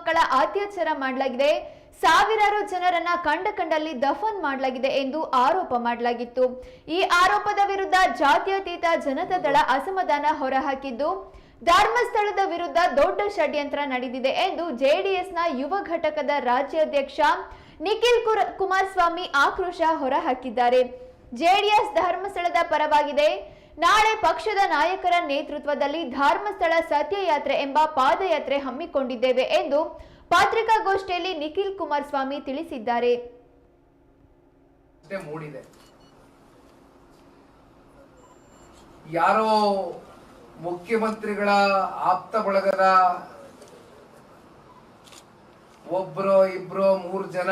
ಮಕ್ಕಳ ಅತ್ಯಾಚಾರ ಮಾಡಲಾಗಿದೆ. ಸಾವಿರಾರು ಜನರನ್ನ ಕಂಡ ಕಂಡಲ್ಲಿ ದಫನ್ ಮಾಡಲಾಗಿದೆ ಎಂದು ಆರೋಪ ಮಾಡಲಾಗಿತ್ತು. ಈ ಆರೋಪದ ವಿರುದ್ಧ ಜಾತ್ಯತೀತ ಜನತಾ ದಳ ಅಸಮಾಧಾನ ಹೊರಹಾಕಿದ್ದು, ಧರ್ಮಸ್ಥಳದ ವಿರುದ್ಧ ದೊಡ್ಡ ಷಡ್ಯಂತ್ರ ನಡೆದಿದೆ ಎಂದು ಜೆಡಿಎಸ್ನ ಯುವ ಘಟಕದ ರಾಜ್ಯಾಧ್ಯಕ್ಷ ನಿಖಿಲ್ ಕುಮಾರಸ್ವಾಮಿ ಆಕ್ರೋಶ ಹೊರಹಾಕಿದ್ದಾರೆ. ಜೆಡಿಎಸ್ ಧರ್ಮಸ್ಥಳದ ಪರವಾಗಿದೆ. ನಾಳೆ ಪಕ್ಷದ ನಾಯಕರ ನೇತೃತ್ವದಲ್ಲಿ ಧರ್ಮಸ್ಥಳ ಸತ್ಯಯಾತ್ರೆ ಎಂಬ ಪಾದಯಾತ್ರೆ ಹಮ್ಮಿಕೊಂಡಿದ್ದೇವೆ ಎಂದು ಪತ್ರಿಕಾಗೋಷ್ಠಿಯಲ್ಲಿ ನಿಖಿಲ್ ಕುಮಾರಸ್ವಾಮಿ ತಿಳಿಸಿದ್ದಾರೆ. ಯಾರೋ ಮುಖ್ಯಮಂತ್ರಿಗಳ ಆಪ್ತ ಬಳಗದ ಒಬ್ರೋ ಇಬ್ರೋ ಮೂರು ಜನ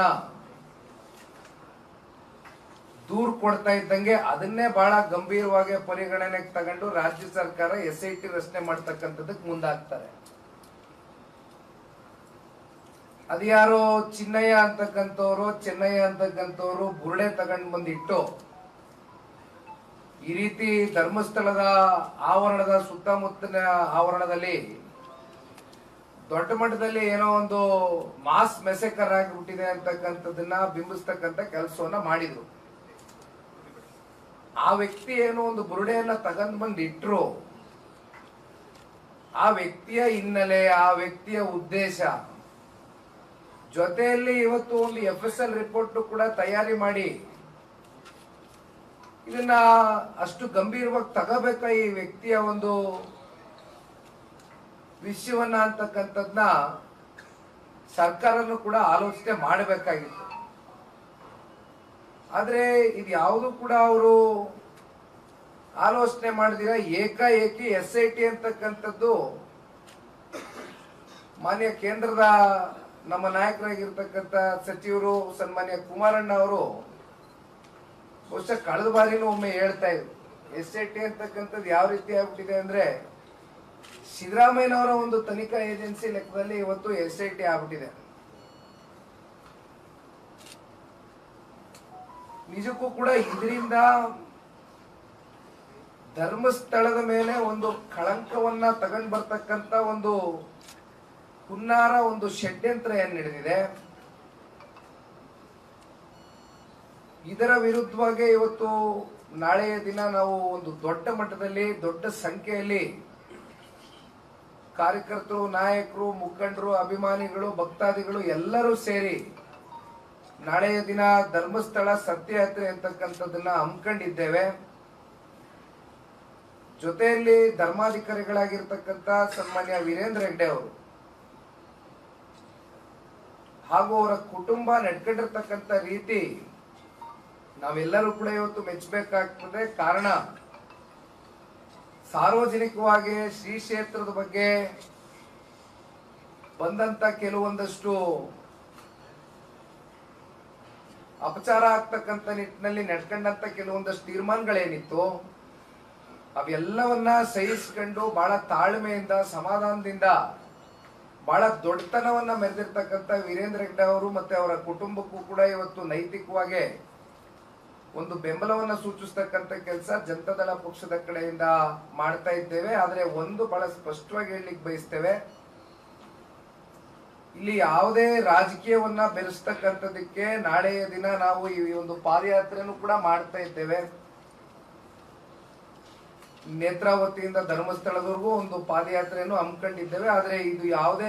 ದೂರ್ ಕೊಡ್ತಾ ಇದ್ದಂಗೆ ಅದನ್ನೇ ಬಹಳ ಗಂಭೀರವಾಗಿ ಪರಿಗಣನೆಗೆ ತಗೊಂಡು ರಾಜ್ಯ ಸರ್ಕಾರ ಎಸ್ ಐ ಟಿ ರಚನೆ ಮಾಡ್ತಕ್ಕಂಥದ್ದಕ್ಕೆ ಮುಂದಾಗ್ತಾರೆ. ಅದ್ಯಾರೋ ಚಿನ್ನಯ್ಯ ಅಂತಕ್ಕಂಥವ್ರು, ಚೆನ್ನಯ್ಯ ಅಂತಕ್ಕಂಥವ್ರು ಬುರುಡೆ ತಗೊಂಡ್ ಬಂದಿಟ್ಟು ಈ ರೀತಿ ಧರ್ಮಸ್ಥಳದ ಆವರಣದ ಸುತ್ತಮುತ್ತಲಿನ ಆವರಣದಲ್ಲಿ ದೊಡ್ಡ ಮಟ್ಟದಲ್ಲಿ ಏನೋ ಒಂದು ಮಾಸ್ ಮೆಸೆಕರ್ ಆಗಿಬಿಟ್ಟಿದೆ ಅಂತಕ್ಕಂಥದನ್ನ ಬಿಂಬಿಸ್ತಕ್ಕಂಥ ಕೆಲಸವನ್ನ ಮಾಡಿದ್ರು. ಆ ವ್ಯಕ್ತಿ ಏನೋ ಒಂದು ಬುರುಡೆಯನ್ನ ತಗೊಂಡ್ ಬಂದು ಇಟ್ರು. ಆ ವ್ಯಕ್ತಿಯ ಹಿನ್ನೆಲೆ, ಆ ವ್ಯಕ್ತಿಯ ಉದ್ದೇಶ. ಜೊತೆಯಲ್ಲಿ ಇವತ್ತು ಒಂದು ಎಫ್ ಎಸ್ ಎಲ್ ರಿಪೋರ್ಟ್ ಕೂಡ ತಯಾರಿ ಮಾಡಿ. ಇದನ್ನ ಅಷ್ಟು ಗಂಭೀರವಾಗಿ ತಗೋಬೇಕ ಈ ವ್ಯಕ್ತಿಯ ಒಂದು ವಿಷಯವನ್ನ ಅಂತಕ್ಕಂಥದ್ನ ಸರ್ಕಾರನು ಕೂಡ ಆಲೋಚನೆ ಮಾಡಬೇಕಾಗಿತ್ತು. ಆದ್ರೆ ಇದು ಯಾವುದು ಕೂಡ ಅವರು ಆಲೋಚನೆ ಮಾಡಿದಿರ ಏಕಾಏಕಿ ಎಸ್ ಐ ಟಿ ಅಂತಕ್ಕಂಥದ್ದು ಮಾನ್ಯ ಕೇಂದ್ರದ ನಮ್ಮ ನಾಯಕರಾಗಿರ್ತಕ್ಕಂಥ ಸಚಿವರು ಸನ್ಮಾನ್ಯ ಕುಮಾರಣ್ಣ ಅವರು ಬಹುಶಃ ಕಳೆದ ಬಾರಿನೂ ಒಮ್ಮೆ ಹೇಳ್ತಾ ಇದ್ರು ಎಸ್ ಐ ಟಿ ಅಂತಕ್ಕಂಥದ್ದು ಯಾವ ರೀತಿ ಆಗ್ಬಿಟ್ಟಿದೆ ಅಂದ್ರೆ ಸಿದ್ದರಾಮಯ್ಯನವರ ಒಂದು ತನಿಖಾ ಏಜೆನ್ಸಿ ಲೆಕ್ಕದಲ್ಲಿ ಇವತ್ತು ಎಸ್ ಐ ಟಿ ಆಗ್ಬಿಟ್ಟಿದೆ. ನಿಜಕ್ಕೂ ಕೂಡ ಇದರಿಂದ ಧರ್ಮಸ್ಥಳದ ಮೇಲೆ ಒಂದು ಕಳಂಕವನ್ನ ತಗೊಂಡ್ ಬರ್ತಕ್ಕಂತ ಒಂದು ಹುನ್ನಾರ, ಒಂದು ಷಡ್ಯಂತ್ರ ಏನ್ ನಡೆದಿದೆ? ಇದರ ವಿರುದ್ಧವಾಗಿ ಇವತ್ತು ನಾಳೆಯ ದಿನ ನಾವು ಒಂದು ದೊಡ್ಡ ಮಟ್ಟದಲ್ಲಿ, ದೊಡ್ಡ ಸಂಖ್ಯೆಯಲ್ಲಿ ಕಾರ್ಯಕರ್ತರು, ನಾಯಕರು, ಮುಖಂಡರು, ಅಭಿಮಾನಿಗಳು, ಭಕ್ತಾದಿಗಳು ಎಲ್ಲರೂ ಸೇರಿ ನಾಳೆಯ ದಿನ ಧರ್ಮಸ್ಥಳ ಸತ್ಯ ಸತ್ಯಯಾತ್ರೆ ಅಂತಕ್ಕಂಥದ್ದನ್ನ ಹಮ್ಮಿಕೊಂಡಿದ್ದೇವೆ. ಜೊತೆಯಲ್ಲಿ ಧರ್ಮಾಧಿಕಾರಿಗಳಾಗಿರ್ತಕ್ಕಂಥ ಸನ್ಮಾನ್ಯ ವೀರೇಂದ್ರ ಹೆಗ್ಡೆ ಅವರು ಹಾಗೂ ಅವರ ಕುಟುಂಬ ನಡ್ಕೊಂಡಿರ್ತಕ್ಕಂಥ ರೀತಿ ನಾವೆಲ್ಲರೂ ಕೂಡ ಇವತ್ತು ಮೆಚ್ಚಬೇಕಾಗ್ತದೆ. ಕಾರಣ ಸಾರ್ವಜನಿಕವಾಗಿ ಶ್ರೀ ಕ್ಷೇತ್ರದ ಬಗ್ಗೆ ಬಂದಂತ ಕೆಲವೊಂದಷ್ಟು ಅಪಚಾರ ಆಗ್ತಕ್ಕಂಥ ನಿಟ್ಟಿನಲ್ಲಿ ನಡ್ಕೊಂಡಂತ ಕೆಲವೊಂದಷ್ಟು ತೀರ್ಮಾನಗಳೇನಿತ್ತು, ಅವೆಲ್ಲವನ್ನ ಸಹಿಸ್ಕೊಂಡು ಬಹಳ ತಾಳ್ಮೆಯಿಂದ, ಸಮಾಧಾನದಿಂದ, ಬಹಳ ದೊಡ್ಡತನವನ್ನ ಮೆರೆದಿರ್ತಕ್ಕಂಥ ವೀರೇಂದ್ರ ಹೆಗ್ಡೆ ಅವರು ಮತ್ತೆ ಅವರ ಕುಟುಂಬಕ್ಕೂ ಕೂಡ ಇವತ್ತು ನೈತಿಕವಾಗಿ ಒಂದು ಬೆಂಬಲವನ್ನ ಸೂಚಿಸ್ತಕ್ಕಂಥ ಕೆಲಸ ಜನತಾದಳ ಪಕ್ಷದ ಕಡೆಯಿಂದ ಮಾಡ್ತಾ ಇದ್ದೇವೆ. ಆದರೆ ಒಂದು ಬಹಳ ಸ್ಪಷ್ಟವಾಗಿ ಹೇಳಲಿಕ್ಕೆ ಬಯಸ್ತೇವೆ ಇಲ್ಲಿ ಯಾವುದೇ ರಾಜಕೀಯವನ್ನ ಬೆರೆಸ್ತಕ್ಕಂಥದಕ್ಕೆ ನಾಳೆಯ ದಿನ ನಾವು ಈ ಒಂದು ಪಾದಯಾತ್ರೆಯನ್ನು ಕೂಡ ಮಾಡ್ತಾ ಇದ್ದೇವೆ. ನೇತ್ರಾವತಿಯಿಂದ ಧರ್ಮಸ್ಥಳದವರೆಗೂ ಒಂದು ಪಾದಯಾತ್ರೆಯನ್ನು ಹಮ್ಮಿಕೊಂಡಿದ್ದೇವೆ. ಆದ್ರೆ ಇದು ಯಾವುದೇ